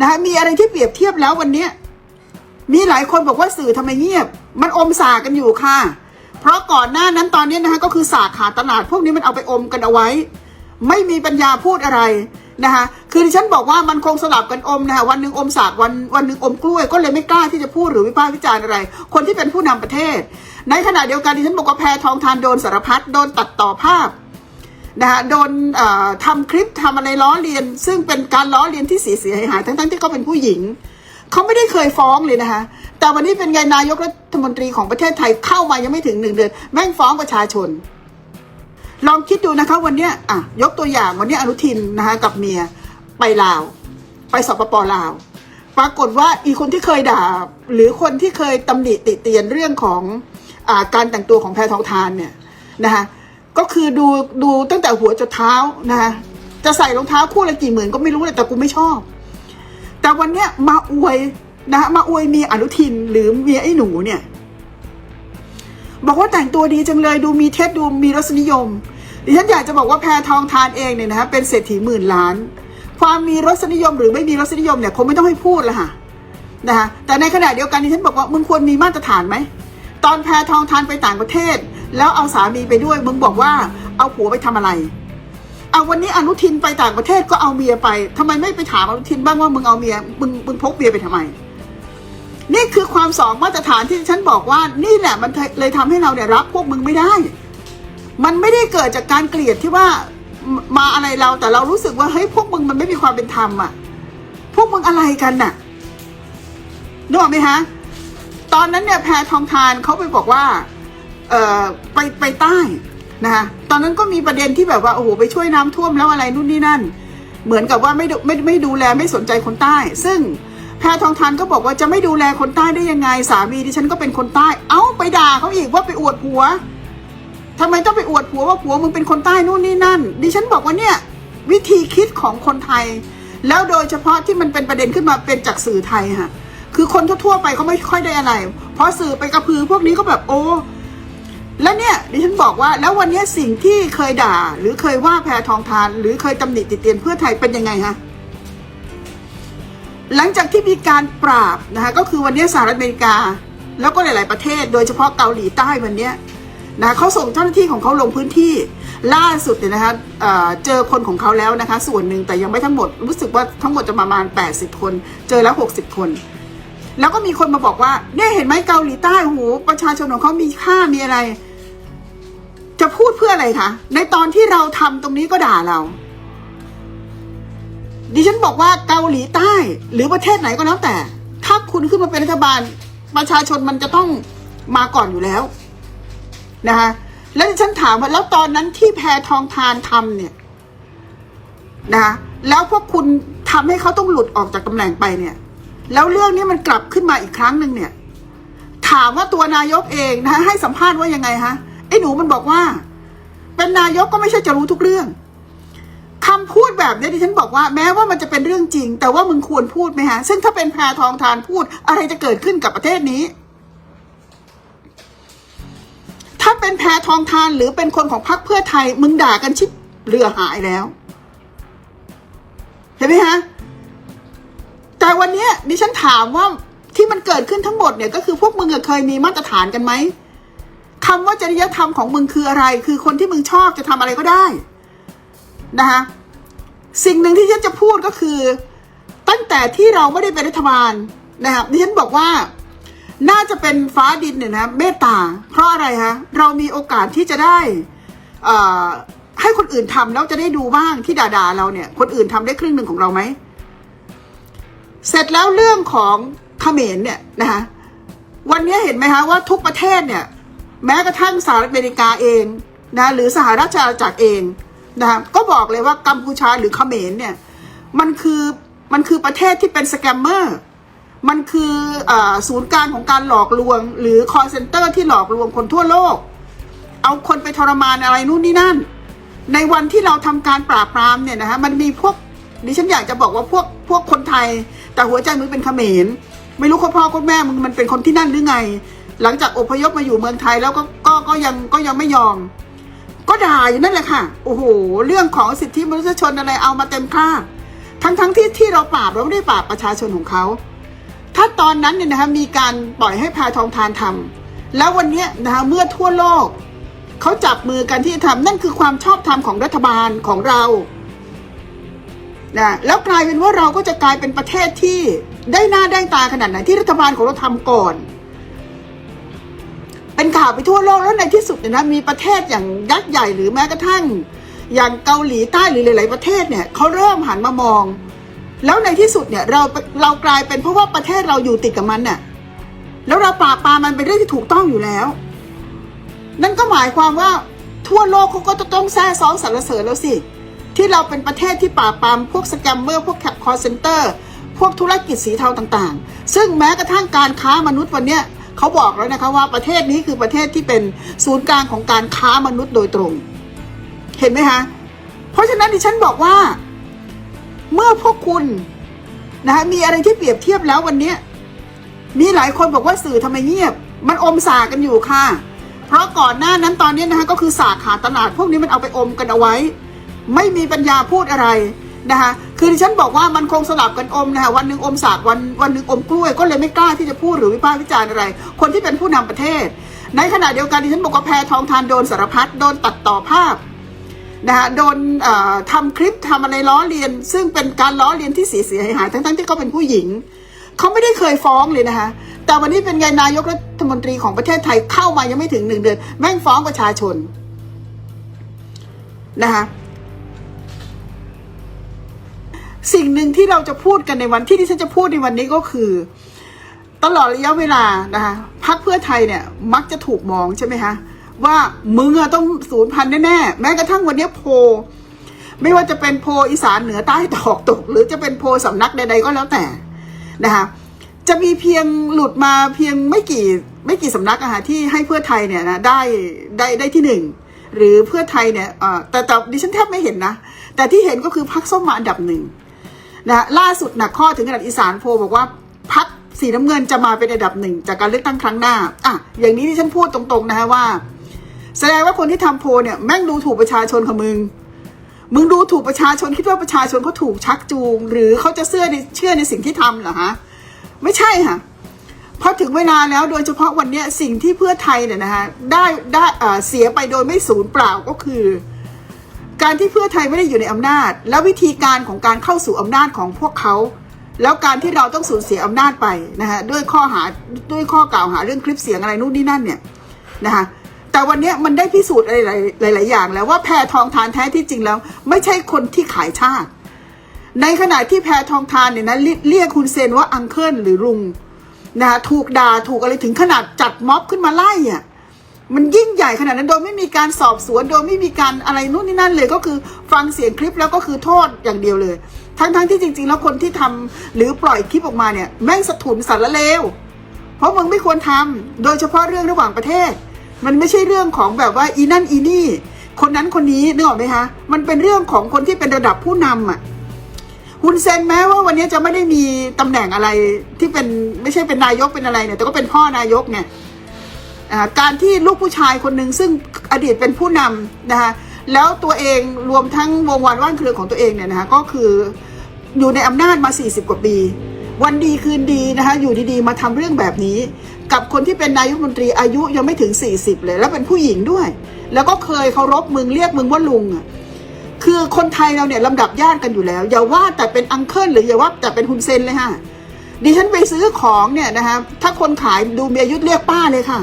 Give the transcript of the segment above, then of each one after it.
นะคะมีอะไรที่เปรียบเทียบแล้ววันนี้มีหลายคนบอกว่าสื่อทำไมเงียบ มันอมสากกันอยู่ค่ะ เพราะก่อนหน้านั้นตอนนี้นะคะก็คือสาขาตลาดพวกนี้มันเอาไปอมกันเอาไว้ ไม่มีปัญญาพูดอะไรนะคะคือที่ฉันบอกว่ามันคงสลับกันอมนะคะวันหนึ่งอมสากวันวันหนึ่งอมกล้วยก็เลยไม่กล้าที่จะพูดหรือวิพากษ์วิจารณ์อะไร คนที่เป็นผู้นำประเทศ ในขณะเดียวกันที่ฉันบอกว่าแพทองทานโดนสารพัดโดนตัดต่อภาพ นะคะโดนทำคลิปทำอะไรล้อเลียน ซึ่งเป็นการล้อเลียนที่เสียเสียหายหายทั้งๆที่เขาเป็นผู้หญิงเขาไม่ได้เคยฟ้องเลยนะคะ แต่วันนี้เป็นไงนายกรัฐมนตรีของประเทศไทยเข้ามายังไม่ถึงหนึ่งเดือนแม่งฟ้องประชาชน ลองคิดดูนะคะวันนี้อะยกตัวอย่างวันนี้อนุทินนะคะกับเมียไปลาว ไปสปปลาว ปรากฏว่าอีคนที่เคยด่า หรือคนที่เคยตำหนิติเตียนเรื่องของอการแต่งตัวของแพทองทานเนี่ยนะคะ ก็คือดูดูตั้งแต่หัวจนเท้านะคะจะใส่รองเท้าคู่ละกี่หมื่นก็ไม่รู้เลยแต่กูไม่ชอบ แต่วันเนี้ยมาอวยนะคะมาอวยเมียอนุทินหรือเมียไอ้หนูเนี่ย บอกว่าแต่งตัวดีจังเลยดูมีเทสดูมีรสนิยมดิฉันอยากจะบอกว่าแพรทองทานเองเนี่ยนะคะเป็นเศรษฐีหมื่นล้าน ความมีรสนิยมหรือไม่มีรสนิยมเนี่ยคงไม่ต้องให้พูดละค่ะนะคะแต่ในขณะเดียวกันดิฉันบอกว่ามึงควรมีมาตรฐานไหมตอนแพรทองทานไปต่างประเทศ แล้วเอาสามีไปด้วยมึงบอกว่าเอาผัวไปทำอะไรเอาวันนี้อนุทินไปต่างประเทศก็เอาเมียไปทำไมไม่ไปถามอนุทินบ้างว่ามึงเอาเมียมึงมึงพกเมียไปทำไม นี่คือความสองมาตรฐานที่ฉันบอกว่านี่แหละมันเลยทำให้เราเนี่ยรับพวกมึงไม่ได้ มันไม่ได้เกิดจากการเกลียดที่ว่ามามาอะไรเราแต่เรารู้สึกว่าเฮ้ยพวกมึงมันไม่มีความเป็นธรรมอะ พวกมึงอะไรกันน่ะนึกออกไหมฮะตอนนั้นเนี่ยแพรทองทานเขาไปบอกว่า เอ่อไปไปใต้นะคะตอนนั้นก็มีประเด็นที่แบบว่าโอ้โหไปช่วยน้ำท่วมแล้วอะไรนู่นนี่นั่น เหมือนกับว่าไม่ดูไม่ไม่ดูแลไม่สนใจคนใต้ ซึ่งแพรทองทานก็บอกว่าจะไม่ดูแลคนใต้ได้ยังไงสามีดิฉันก็เป็นคนใต้ เอ้าไปด่าเขาอีกว่าไปอวดผัวทำไมต้องไปอวดผัวว่าผัวมึงเป็นคนใต้นู่นนี่นั่น ดิฉันบอกว่าเนี่ยวิธีคิดของคนไทย แล้วโดยเฉพาะที่มันเป็นประเด็นขึ้นมาเป็นจากสื่อไทยค่ะคือคนทั่วๆไปเขาไม่ค่อยได้อะไร เพราะสื่อไปกระพือพวกนี้ก็แบบโอ้ แล้วเนี่ยดิฉันบอกว่าแล้ววันนี้สิ่งที่เคยด่า หรือเคยว่าแพรทองทาน หรือเคยตำหนิติเตียนเพื่อไทยเป็นยังไงฮะหลังจากที่มีการปราบนะคะก็คือวันนี้สหรัฐอเมริกา แล้วก็หลาย ๆ ประเทศ โดยเฉพาะเกาหลีใต้วันนี้นะเขาส่งเจ้าหน้าที่ของเขาลงพื้นที่ล่าสุดเนี่ยนะคะเเจอคนของเขาแล้วนะคะ ส่วนหนึ่งแต่ยังไม่ทั้งหมดรู้สึกว่าทั้งหมดจะประมาณ 80 คน เจอแล้ว 60 คน แล้วก็มีคนมาบอกว่าเนี่ยเห็นไหมเกาหลีใต้โอ้โหประชาชนของเขามีค่ามีอะไร จะพูดเพื่ออะไรคะ ในตอนที่เราทำตรงนี้ก็ด่าเรา ดิฉันบอกว่าเกาหลีใต้ หรือประเทศไหนก็แล้วแต่ ถ้าคุณขึ้นมาเป็นรัฐบาล ประชาชนมันจะต้องมาก่อนอยู่แล้วนะคะแล้วดิฉันถามว่าแล้วตอนนั้นที่แพทองทานทำเนี่ยนะคะแล้วพวกคุณทำให้เขาต้องหลุดออกจากตำแหน่งไปเนี่ย แล้วเรื่องนี้มันกลับขึ้นมาอีกครั้งหนึ่งเนี่ย ถามว่าตัวนายกเองนะให้สัมภาษณ์ว่ายังไงฮะ ไอ้หนูมันบอกว่า เป็นนายกก็ไม่ใช่จะรู้ทุกเรื่องคำพูดแบบนี้ดิฉันบอกว่าแม้ว่ามันจะเป็นเรื่องจริง แต่ว่ามึงควรพูดไหมฮะ ซึ่งถ้าเป็นแพรทองทานพูด อะไรจะเกิดขึ้นกับประเทศนี้ ถ้าเป็นแพรทองทานหรือเป็นคนของพรรคเพื่อไทย มึงด่ากันชิบเรือหายแล้วเห็นไหมฮะแต่วันนี้ดิฉันถามว่าที่มันเกิดขึ้นทั้งหมดเนี่ยก็คือพวกมึงเคยมีมาตรฐานกันไหม คำว่าจริยธรรมของมึงคืออะไร คือคนที่มึงชอบจะทำอะไรก็ได้นะคะสิ่งหนึ่งที่ฉันจะพูดก็คือ ตั้งแต่ที่เราไม่ได้เป็นรัฐบาลนะครับดิฉันบอกว่าน่าจะเป็นฟ้าดินเนี่ยนะเมตตา เพราะอะไรฮะเรามีโอกาสที่จะได้อ่อให้คนอื่นทำแล้วจะได้ดูบ้างที่ด่าๆเราเนี่ย คนอื่นทำได้ครึ่งหนึ่งของเราไหมเสร็จแล้วเรื่องของเขมรเนี่ยนะคะวันนี้เห็นไหมคะว่าทุกประเทศเนี่ย แม้กระทั่งสหรัฐอเมริกาเองนะหรือสหราชอาณาจักรเองนะคะก็บอกเลยว่ากัมพูชาหรือเขมรเนี่ยมันคือมันคือประเทศที่เป็นสแกมเมอร์มันคืออศูนย์กางของการหลอกลวง หรือคอร์เซนเตอร์ที่หลอกลวงคนทั่วโลก เอาคนไปทรมานอะไรนู่นนี่นั่น ในวันที่เราทำการปราบปรามเนี่ยนะฮะมันมีพวกดิฉันอยากจะบอกว่าพวกพวกคนไทย แต่หัวใจมึงเป็นเขมรไม่รู้คุณพ่อคุณแม่มึงมันเป็นคนที่นั่นหรือไง หลังจากอพยพมาอยู่เมืองไทยแล้วก็ก็ก็ยังก็ยังไม่ยอม ก็ด่าอยู่นั่นแหละค่ะ โอ้โห เรื่องของสิทธิมนุษยชนอะไรเอามาเต็มคราทั้งทั้งที่ที่เราปราบเราไม่ได้ปราบประชาชนของเขา ถ้าตอนนั้นเนี่ยนะคะมีการปล่อยให้พาทองทานทำแล้ววันนี้นะคะเมื่อทั่วโลกเขาจับมือกันที่จะทำนั่นคือความชอบธรรมของรัฐบาลของเรานะแล้วกลายเป็นว่าเราก็จะกลายเป็นประเทศที่ได้หน้าได้ตาขนาดไหนที่รัฐบาลของเราทำก่อน เป็นข่าวไปทั่วโลกแล้วในที่สุดเนี่ยนะมีประเทศอย่างยักษ์ใหญ่หรือแม้กระทั่ง อย่างเกาหลีใต้หรือหลาย ๆ ประเทศเนี่ยเขาเริ่มหันมามอง แล้วในที่สุดเนี่ยเราเรากลายเป็นเพราะว่าประเทศเราอยู่ติดกับมันน่ะแล้วเราปราบปรามันเป็นเรื่องที่ถูกต้องอยู่แล้ว นั่นก็หมายความว่าทั่วโลกเขาก็จะต้องแซ่ซ้องสรรเสริญแล้วสิ ที่เราเป็นประเทศที่ปราบปรามพวกสแกมเมอร์พวกแคปคอร์เซนเตอร์พวกธุรกิจสีเทาต่าง ๆ ซึ่งแม้กระทั่งการค้ามนุษย์วันเนี้ย เขาบอกแล้วนะคะว่าประเทศนี้คือประเทศที่เป็นศูนย์กลางของการค้ามนุษย์โดยตรง เห็นไหมคะเพราะฉะนั้นดิฉันบอกว่า เมื่อพวกคุณนะคะมีอะไรที่เปรียบเทียบแล้ววันนี้มีหลายคนบอกว่าสื่อทำไมเงียบ มันอมสากันอยู่ค่ะ เพราะก่อนหน้านั้นตอนนี้นะคะก็คือสาขาตลาดพวกนี้มันเอาไปอมกันเอาไว้ ไม่มีปัญญาพูดอะไร นะคะคือดิฉันบอกว่ามันคงสลับกันอมนะคะวันหนึ่งอมสากวันวันหนึ่งอมกล้วย ก็เลยไม่กล้าที่จะพูดหรือวิพากษ์วิจารณ์อะไร คนที่เป็นผู้นำประเทศ ในขณะเดียวกันดิฉันบอกว่าแพทองทานโดนสารพัดโดนตัดต่อภาพนะคะโดนเอ่อทำคลิปทำอะไรล้อเลียน ซึ่งเป็นการล้อเลียนที่เสียเสียหายทั้งๆที่เขาเป็นผู้หญิงเขาไม่ได้เคยฟ้องเลยนะคะแต่วันนี้เป็นไงนายกรัฐมนตรีของประเทศไทยเข้ามายังไม่ถึงหนึ่งเดือน แม่งฟ้องประชาชนนะคะ สิ่งหนึ่งที่เราจะพูดกันในวันที่ที่ฉันจะพูดในวันนี้ก็คือ ตลอดระยะเวลานะคะพักเพื่อไทยเนี่ยมักจะถูกมองใช่ไหมคะว่ามึงอะต้องศูนย์พันแน่ๆแม้กระทั่งวันนี้โพไม่ว่าจะเป็นโพอีสานเหนือใต้ตอกตก หรือจะเป็นโพลสำนักใดๆก็แล้วแต่นะคะจะมีเพียงหลุดมาเพียงไม่กี่ไม่กี่สำนักอะค่ะที่ให้เพื่อไทยเนี่ยนะได้ได้ได้ที่หนึ่งหรือเพื่อไทยเนี่ยอ่อแต่แต่ดิฉันแทบไม่เห็นนะ แต่ที่เห็นก็คือพักส้มมาอันดับหนึ่ง นะล่าสุดหนักข้อถึงขนาดอีสานโพบอกว่าพักสีน้ำเงินจะมาเป็นอันดับหนึ่งจากการเลือกตั้งครั้งหน้าอะอย่างนี้ที่ฉันพูดตรงๆนะฮะว่า แสดงว่าคนที่ทำโพเนี่ยแม่งดูถูกประชาชนของมึงมึงดูถูกประชาชนคิดว่าประชาชนเขาถูกชักจูง หรือเขาจะเชื่อในเชื่อในสิ่งที่ทำเหรอฮะไม่ใช่ค่ะพอถึงเวลาแล้วโดยเฉพาะวันนี้สิ่งที่เพื่อไทยเนี่ยนะฮะได้ได้เสียไปโดยไม่สูญเปล่าก็คือ การที่เพื่อไทยไม่ได้อยู่ในอำนาจ และวิธีการของการเข้าสู่อำนาจของพวกเขา แล้วการที่เราต้องสูญเสียอำนาจไปนะฮะด้วยข้อหาด้วยข้อกล่าวหาเรื่องคลิปเสียงอะไรนู่นนี่นั่นเนี่ยนะคะแต่วันนี้มันได้พิสูจน์อะไรหลาย ๆ อย่าง แล้วว่าแพทองทานแท้ที่จริงแล้ว ไม่ใช่คนที่ขายชาติ ในขณะที่แพทองทานเนี่ยนะเรียกคุณเซนว่าอังเคิลหรือลุงนะคะถูกด่าถูกอะไรถึงขนาดจัดม็อบขึ้นมาไล่อะ มันยิ่งใหญ่ขนาดนั้นโดยไม่มีการสอบสวนโดยไม่มีการอะไรนู่นนี่นั่นเลย ก็คือฟังเสียงคลิปแล้วก็คือโทษอย่างเดียวเลย ทั้งๆที่จริง ๆ แล้วคนที่ทำหรือปล่อยคลิปออกมาเนี่ยแม่งสะทุนสารเลวเพราะมึงไม่ควรทำโดยเฉพาะเรื่องระหว่างประเทศ มันไม่ใช่เรื่องของแบบว่าอีนั่นอีนี่ คนนั้นคนนี้นึกออกไหมคะมันเป็นเรื่องของคนที่เป็นระดับผู้นำอะฮุนเซนแม้ว่าวันนี้จะไม่ได้มีตำแหน่งอะไรที่เป็นไม่ใช่เป็นนายกเป็นอะไรเนี่ยแต่ก็เป็นพ่อนายกเนี่ย การที่ลูกผู้ชายคนหนึ่งซึ่งอดีตเป็นผู้นำนะคะแล้วตัวเองรวมทั้งวงวานว่านเครือของตัวเองเนี่ยนะคะก็คืออยู่ในอำนาจมา 40 กว่าปี วันดีคืนดีนะคะอยู่ดีๆ มาทำเรื่องแบบนี้ กับคนที่เป็นนายกรัฐมนตรีอายุยังไม่ถึง 40 เลย แล้วเป็นผู้หญิงด้วย แล้วก็เคยเคารพมึงเรียกมึงว่าลุงอะคือคนไทยเราเนี่ยลำดับญาติกันอยู่แล้ว อย่าว่าแต่เป็นอังเคิลหรืออย่าว่าแต่เป็นฮุนเซนเลยค่ะดิฉันไปซื้อของเนี่ยนะคะถ้าคนขายดูมีอายุเรียกป้าเลยค่ะ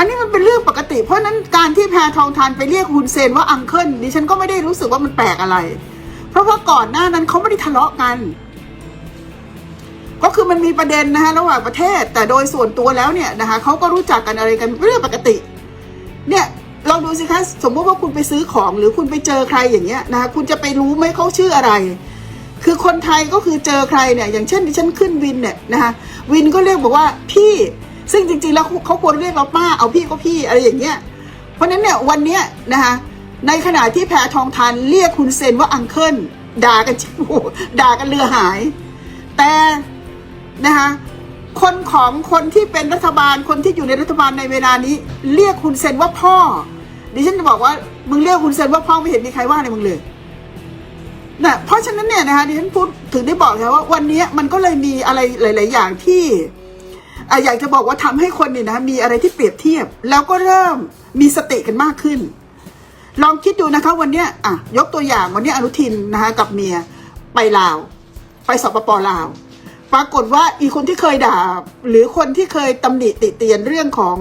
อันนี้มันเป็นเรื่องปกติ เพราะฉะนั้นการที่แพทองทานไปเรียกฮุนเซนว่าอังเคิลดิฉันก็ไม่ได้รู้สึกว่ามันแปลกอะไร เพราะว่าก่อนหน้านั้นเขาไม่ได้ทะเลาะกัน ก็คือมันมีประเด็นนะคะระหว่างประเทศ แต่โดยส่วนตัวแล้วเนี่ยนะคะเขาก็รู้จักกันอะไรกันเรื่องปกติ เนี่ยลองดูสิคะสมมติว่าคุณไปซื้อของหรือคุณไปเจอใครอย่างเงี้ยนะคะคุณจะไปรู้ไหมเขาชื่ออะไร คือคนไทยก็คือเจอใครเนี่ย อย่างเช่นที่ฉันขึ้นวินเนี่ยนะคะวินก็เรียกบอกว่าพี่ ซึ่งจริงๆแล้วเขาควรเรียกเราป้าเอาพี่ก็พี่อะไรอย่างเงี้ยเพราะฉะนั้นเนี่ยวันเนี้ยนะคะในขณะที่แพทองทานเรียกคุณเซนว่าอังเคิลด่ากันชิบด่ากันเรือหาย แต่นะคะคนของคนที่เป็นรัฐบาลคนที่อยู่ในรัฐบาลในเวลานี้ เรียกคุณเซนว่าพ่อ ดิฉันจะบอกว่ามึงเรียกคุณเซนว่าพ่อไม่เห็นมีใครว่าอะไรมึงเลยนะเพราะฉะนั้นเนี่ยนะคะดิฉันพูดถึงได้บอกนะว่าวันนี้มันก็เลยมีอะไรหลาย ๆ อย่างที่ อะอยากจะบอกว่าทำให้คนเนี่ยนะมีอะไรที่เปรียบเทียบ แล้วก็เริ่มมีสติกันมากขึ้น ลองคิดดูนะคะวันเนี้ยอะยกตัวอย่างวันนี้อนุทินนะคะกับเมียไปลาว ไปสปปลาว ปรากฏว่าอีคนที่เคยด่า หรือคนที่เคยตำหนิติเตียนเรื่องของ